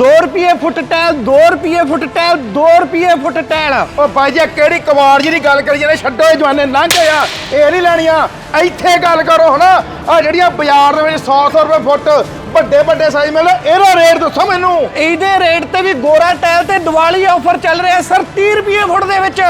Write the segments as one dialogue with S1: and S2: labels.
S1: 2 ਰੁਪਏ ਫੁੱਟ ਟਾਇਲ 2 ਰੁਪਏ ਫੁੱਟ ਟਾਇਲ 2 ਰੁਪਏ ਫੁੱਟ ਟਾਇਲ।
S2: ਓ ਬਾਈ ਜੀ ਕਿਹੜੀ ਕਵਾੜ ਜੀ ਦੀ ਗੱਲ ਕਰੀ ਜਾਂਦੇ? ਛੱਡੋ ਇਹ ਜਵਾਨੇ ਲੰਘ ਆ। ਇਹ ਨਹੀਂ ਲੈਣੀਆਂ। ਇੱਥੇ ਗੱਲ ਕਰੋ ਹਨਾ ਆ ਜਿਹੜੀਆਂ ਬਾਜ਼ਾਰ ਦੇ ਵਿੱਚ 100 100 ਰੁਪਏ ਫੁੱਟ ਵੱਡੇ ਵੱਡੇ ਸਾਈਜ਼ ਮਿਲਦੇ ਇਹਦਾ ਰੇਟ ਦੱਸੋ ਮੈਨੂੰ।
S1: ਇਹਦੇ ਰੇਟ ਤੇ ਵੀ ਗੋਰਾ ਟਾਇਲ ਤੇ ਦੀਵਾਲੀ ਆਫਰ ਚੱਲ ਰਿਹਾ ਸਰ 30 ਰੁਪਏ ਫੁੱਟ ਦੇ ਵਿੱਚ।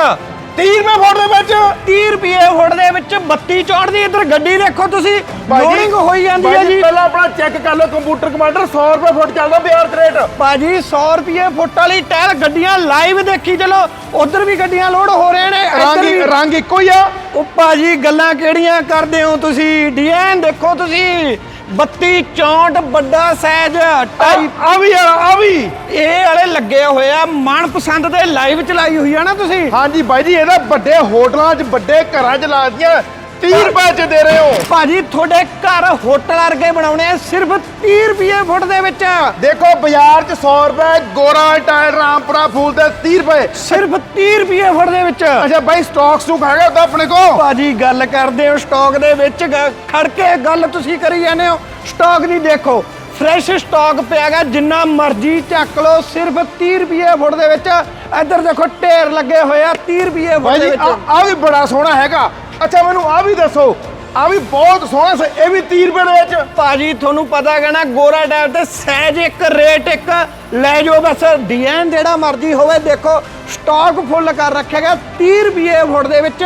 S2: 30 ਰੁਪਏ ਫੁੱਟ ਦੇ ਵਿੱਚ।
S1: 30 ਰੁਪਏ ਫੁੱਟ ਦੇ ਵਿੱਚ 32 ਚੌੜ ਦੀ ਇੱਧਰ ਗੱਡੀ ਦੇਖੋ ਤੁਸੀਂ।
S2: ਜੀ,
S1: ਲੋਡਿੰਗ ਹੋਈ ਜਾਂਦੀ ਹੈ ਜੀ।
S2: ਪਹਿਲਾਂ ਆਪਣਾ ਚੈੱਕ ਕਰ ਲਓ ਕੰਪਿਊਟਰ ਕਮਾਂਡਰ 100 ਰੁਪਏ ਫੁੱਟ ਚੱਲਦਾ ਬਾਜ਼ਾਰ ਚ ਰੇਟ
S1: ਭਾਜੀ 100 ਰੁਪਏ ਫੁੱਟ ਵਾਲੀ ਟਾਇਲ ਗੱਡੀਆਂ ਲਾਈਵ ਦੇਖੀ ਚਲੋ। ਉਧਰ ਵੀ ਗੱਡੀਆਂ ਲੋਡ ਹੋ ਰਹੇ ਨੇ ਇੱਧਰ
S2: ਰੰਗ
S1: ਵੀ।
S2: ਰੰਗ ਇੱਕੋ ਹੀ ਆ।
S1: ਉਹ ਭਾਜੀ ਗੱਲਾਂ ਕਿਹੜੀਆਂ ਕਰਦੇ ਹੋ ਤੁਸੀਂ? ਡਿਜ਼ਾਈਨ ਦੇਖੋ ਤੁਸੀਂ। 32 64 ਵੱਡਾ ਸਾਈਜ਼ ਟਾਈਪ
S2: ਆ ਵੀ ਆ ਆ ਵੀ।
S1: ਇਹ ਵਾਲੇ ਲੱਗੇ ਹੋਏ ਆ ਮਨਪਸੰਦ ਦੇ ਲਾਈਵ ਚਲਾਈ ਹੋਈ ਆ ਨਾ ਤੁਸੀਂ?
S2: ਹਾਂਜੀ ਬਾਈ ਜੀ ਇਹਦਾ ਵੱਡੇ ਹੋਟਲਾਂ 'ਚ ਵੱਡੇ ਘਰਾਂ 'ਚ ਲਾ ਦਿੱਤੀਆਂ। 30 ਰੁਪਏ 'ਚ ਦੇ ਰਹੇ ਹੋ।
S1: ਭਾਜੀ ਤੁਹਾਡੇ ਘਰ ਹੋਟਲ ਵਰਗੇ ਬਣਾਉਣੇ ਆ ਸਿਰਫ 30 ਰੁਪਏ ਫੁੱਟ ਦੇ ਵਿੱਚ।
S2: ਦੇਖੋ ਬਾਜ਼ਾਰ 'ਚ 100 ਰੁਪਏ ਗੋਰਾ ਟਾਇਰ ਰਾਮਪੁਰਾ ਫੂਲ ਤੇ 30 ਰੁਪਏ।
S1: ਸਿਰਫ 30 ਰੁਪਏ ਫੁੱਟ ਦੇ ਵਿੱਚ।
S2: ਅੱਛਾ ਬਾਈ ਸਟਾਕ ਸਟੂਕ ਹੈਗਾ ਉਹਦਾ ਆਪਣੇ ਕੋਲ?
S1: ਭਾਜੀ ਗੱਲ ਕਰਦੇ ਹੋ ਸਟਾਕ ਦੇ ਵਿੱਚ ਗ- ਖੜ ਕੇ ਗੱਲ ਤੁਸੀਂ ਕਰੀ ਜਾਂਦੇ ਹੋ। ਸਟਾਕ ਦੀ ਦੇਖੋ ਫਰੈਸ਼ ਸਟਾਕ ਪਿਆਗਾ ਜਿੰਨਾ ਮਰਜ਼ੀ ਚੱਕ ਲਓ ਸਿਰਫ 30 ਰੁਪਏ ਫੁੱਟ ਦੇ ਵਿੱਚ। ਇੱਧਰ ਦੇਖੋ ਢੇਰ ਲੱਗੇ ਹੋਏ ਆ 30 ਰੁਪਏ
S2: ਬਾਈ
S1: ਫੁੱਟ ਦੇ ਵਿੱਚ।
S2: ਆ ਵੀ ਬੜਾ ਸੋਹਣਾ ਹੈਗਾ। ਅੱਛਾ ਮੈਨੂੰ ਆ ਵੀ ਦੱਸੋ। ਆ ਵੀ ਬਹੁਤ ਸੋਹਣਾ ਸੀ ਇਹ ਵੀ 30 ਰੁਪਏ ਦੇ ਵਿੱਚ।
S1: ਭਾਜੀ ਤੁਹਾਨੂੰ ਪਤਾ ਨਾ ਗੋਰਾ ਟਾਇਰ ਤੇ ਸਹਿਜ ਇੱਕ ਰੇਟ ਇੱਕ। ਲੈ ਜਾਓ ਬਸ ਡਿਜ਼ਾਈਨ ਜਿਹੜਾ ਮਰਜ਼ੀ ਹੋਵੇ ਦੇਖੋ ਸਟਾਕ ਫੁੱਲ ਕਰ ਰੱਖੇਗਾ 30 ਰੁਪਏ ਫੁੱਟ ਦੇ ਵਿੱਚ।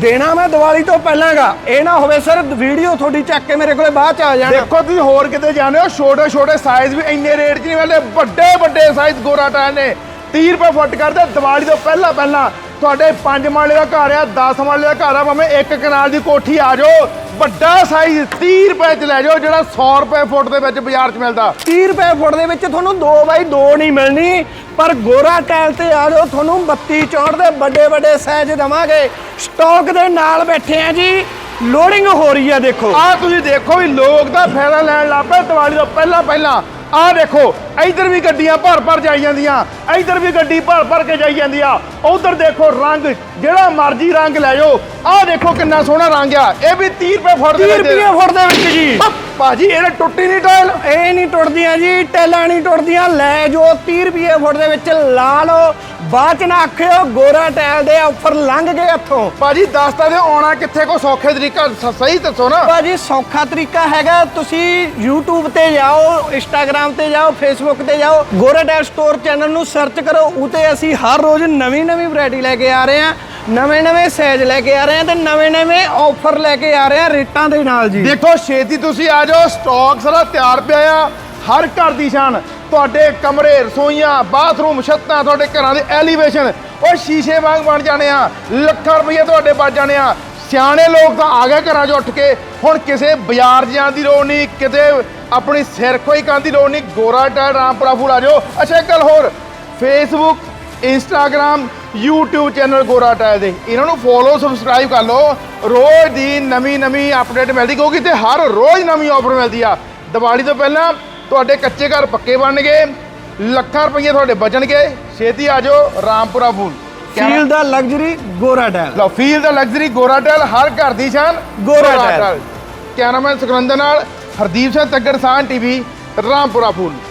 S1: ਦੇਣਾ ਮੈਂ ਦੀਵਾਲੀ ਤੋਂ ਪਹਿਲਾਂਗਾ ਇਹ ਨਾ ਹੋਵੇ ਸਰ ਵੀਡੀਓ ਤੁਹਾਡੀ ਚੱਕ ਕੇ ਮੇਰੇ ਕੋਲੇ ਬਾਅਦ ਚ ਆ ਜਾਣਾ।
S2: ਦੇਖੋ ਤੁਸੀਂ ਹੋਰ ਕਿਤੇ ਜਾਂਦੇ ਹੋ ਛੋਟੇ ਛੋਟੇ ਸਾਈਜ਼ ਵੀ ਇੰਨੇ ਰੇਟ 'ਚ ਨਹੀਂ ਮਿਲਦੇ ਵੱਡੇ ਵੱਡੇ ਸਾਈਜ਼ ਗੋਰਾ ਟਾਇਰ ਨੇ। 30 ਰੁਪਏ ਫੁੱਟ ਕਰਦੇ ਦੀਵਾਲੀ ਤੋਂ ਪਹਿਲਾਂ ਪਹਿਲਾਂ। ਤੁਹਾਡੇ 5 ਮਾਲੇ ਦਾ ਘਰ ਆ 10 ਮਾਲੇ ਦਾ ਘਰ ਆ ਭਾਵੇਂ ਇੱਕ ਕਨਾਲ ਦੀ ਕੋਠੀ ਆ ਜਾਓ ਵੱਡਾ ਸਾਈਜ਼ 30 ਰੁਪਏ 'ਚ ਲੈ ਜਾਓ ਜਿਹੜਾ 100 ਰੁਪਏ ਫੁੱਟ ਦੇ ਵਿੱਚ ਬਾਜ਼ਾਰ 'ਚ ਮਿਲਦਾ।
S1: 30 ਰੁਪਏ ਫੁੱਟ ਦੇ ਵਿੱਚ ਤੁਹਾਨੂੰ 2 ਬਾਈ 2 ਨਹੀਂ ਮਿਲਣੀ ਪਰ ਗੋਰਾ ਟਾਇਲ ਤੇ ਆ ਜਾਓ ਤੁਹਾਨੂੰ 32 ਚੌੜ ਦੇ ਵੱਡੇ ਵੱਡੇ ਸਾਈਜ਼ ਦਵਾਂਗੇ। ਸਟਾਕ ਦੇ ਨਾਲ ਬੈਠੇ ਆ ਜੀ ਲੋਡਿੰਗ ਹੋ ਰਹੀ ਆ ਦੇਖੋ।
S2: ਆਹ ਤੁਸੀਂ ਦੇਖੋ ਵੀ ਲੋਕ ਦਾ ਫਾਇਦਾ ਲੈਣ ਲੱਗ ਪਏ ਦੀਵਾਲੀ ਤੋਂ ਪਹਿਲਾਂ ਪਹਿਲਾਂ ਆਹ ਦੇਖੋ ਇੱਧਰ ਵੀ ਗੱਡੀਆਂ ਭਰ ਭਰ ਜਾਈ ਜਾਂਦੀਆਂ ਇੱਧਰ ਵੀ ਗੱਡੀ ਭਰ ਭਰ ਕੇ ਜਾਈ ਜਾਂਦੀ ਆ। ਉਧਰ ਦੇਖੋ ਰੰਗ ਜਿਹੜਾ ਮਰਜ਼ੀ ਰੰਗ ਲੈ ਜਾਓ। ਆਹ ਦੇਖੋ ਕਿੰਨਾ ਸੋਹਣਾ ਰੰਗ ਆ। ਇਹ ਵੀ 30 ਰੁਪਏ ਫੁੱਟ ਦੇ
S1: 30
S2: ਵਿੱਚ। ਦੇ
S1: ਰੁਪਏ ਫੁੱਟ ਦੇ ਵਿੱਚ ਜੀ।
S2: ਭਾਜੀ ਇਹਨੇ ਟੁੱਟੀ ਨਹੀਂ ਟਾਇਲ।
S1: ਇਹ ਨਹੀਂ ਟੁੱਟਦੀਆਂ ਜੀ ਟੈਲਾਂ ਨਹੀਂ ਟੁੱਟਦੀਆਂ। ਲੈ ਜੋ 30 ਰੁਪਏ ਫੁੱਟ ਦੇ ਵਿੱਚ ਲਾ ਲਓ। ਬਾਅਦ ਚ ਨਾ ਆਖਿਓ ਗੋਰਾ ਟਾਇਲ ਦੇ ਆਫਰ ਲੰਘ ਗਏ ਇੱਥੋਂ।
S2: ਭਾਜੀ ਦੱਸ ਤਾਂ ਦਿਓ ਆਉਣਾ ਕਿੱਥੇ ਕੋ ਸੌਖੇ ਤਰੀਕਾ ਸਹੀ ਦੱਸੋ ਨਾ।
S1: ਭਾਜੀ ਸੌਖਾ ਤਰੀਕਾ ਹੈਗਾ ਤੁਸੀਂ YouTube ਤੇ ਜਾਓ Instagram ਤੇ ਜਾਓ Facebook ਤੇ ਜਾਓ, ਗੋਰਾ ਟਾਇਲ ਸਟੋਰ ਚੈਨਲ ਨੂੰ ਸਰਚ ਕਰੋ, ਉਤੇ ਅਸੀਂ ਹਰ ਰੋਜ਼ ਨਵੀਂ ਨਵੀਂ ਵੈਰਾਈਟੀ ਲੈ ਕੇ ਆ ਰਹੇ ਹਾਂ। ਨਵੇਂ ਨਵੇਂ ਸਾਈਜ਼ ਲੈ ਕੇ ਆ ਰਹੇ ਹਾਂ ਤੇ ਨਵੇਂ ਨਵੇਂ ਆਫਰ ਲੈ ਕੇ ਆ ਰਹੇ ਹਾਂ ਰੇਟਾਂ ਦੇ ਨਾਲ ਜੀ।
S2: ਦੇਖੋ, ਛੇਤੀ ਤੁਸੀਂ ਆ ਜਾਓ ਸਟਾਕ ਸਾਰਾ ਤਿਆਰ ਪਿਆ ਆ। ਹਰ ਘਰ ਦੀ ਸ਼ਾਨ, ਤੁਹਾਡੇ ਕਮਰੇ, ਰਸੋਈਆਂ ਬਾਥਰੂਮ ਛੱਤਾਂ, ਤੁਹਾਡੇ ਘਰਾਂ ਦੇ ਐਲੀਵੇਸ਼ਨ ਉਹ ਸ਼ੀਸ਼ੇ ਵਾਂਗ ਬਣ ਜਾਣੇ ਆ, ਲੱਖਾਂ ਰੁਪਏ ਤੁਹਾਡੇ ਬਚ ਜਾਣੇ ਆ। ਸਿਆਣੇ ਲੋਕ ਤਾਂ ਆ ਗਏ ਘਰਾਂ 'ਚ ਉੱਠ ਕੇ। ਹੁਣ ਕਿਸੇ ਬਾਜ਼ਾਰ ਜਾਣ ਦੀ ਲੋੜ ਨਹੀਂ, ਕਿਤੇ ਆਪਣੀ ਸਿਰ ਕੋਈ ਕਰਨ ਦੀ ਲੋੜ ਨਹੀਂ। ਗੋਰਾ ਟਾਇਰ ਰਾਮਪੁਰਾ ਫੂਲ ਆ ਜਾਓ। ਅੱਛਾ ਇੱਕ ਗੱਲ ਹੋਰ। Facebook Instagram YouTube channel Gora tile ਦੇ। ਇਹਨਾਂ ਨੂੰ ਫੋਲੋ ਸਬਸਕ੍ਰਾਈਬ ਕਰ ਲਓ। ਰੋਜ਼ ਦੀ ਨਵੀਂ ਨਵੀਂ ਅਪਡੇਟ ਮਿਲਦੀ ਕਿਉਂਕਿ ਤੇ ਹਰ ਰੋਜ਼ ਨਵੀਂ ਆਫਰ ਮਿਲਦੀ ਆ। ਦੀਵਾਲੀ ਤੋਂ ਪਹਿਲਾਂ ਤੁਹਾਡੇ ਕੱਚੇ ਘਰ ਪੱਕੇ ਬਣਨਗੇ। ਲੱਖਾਂ ਰੁਪਏ ਤੁਹਾਡੇ ਬਚਣਗੇ। ਛੇਤੀ ਆ ਜਾਓ ਰਾਮਪੁਰਾ ਫੂਲ।
S1: ਫੀਲ ਦਾ ਲਗਜ਼ਰੀ ਗੋਰਾ ਟਾਇਲ
S2: ਲਓ ਫੀਲ ਦਾ ਲਗਜ਼ਰੀ ਗੋਰਾ ਟਾਇਲ ਹਰ ਘਰ ਦੀ ਸ਼ਾਨ
S1: ਗੋਰਾ ਟਾਇਲ।
S2: ਕੈਮਰਾਮੈਨ ਸੁਖਨੰਦਰ ਨਾਲ। ਹਰਦੀਪ ਸਿੰਘ ਤੱਗੜ ਸਾਨ ਟੀਵੀ ਰਾਮਪੁਰਾ ਫੂਲ।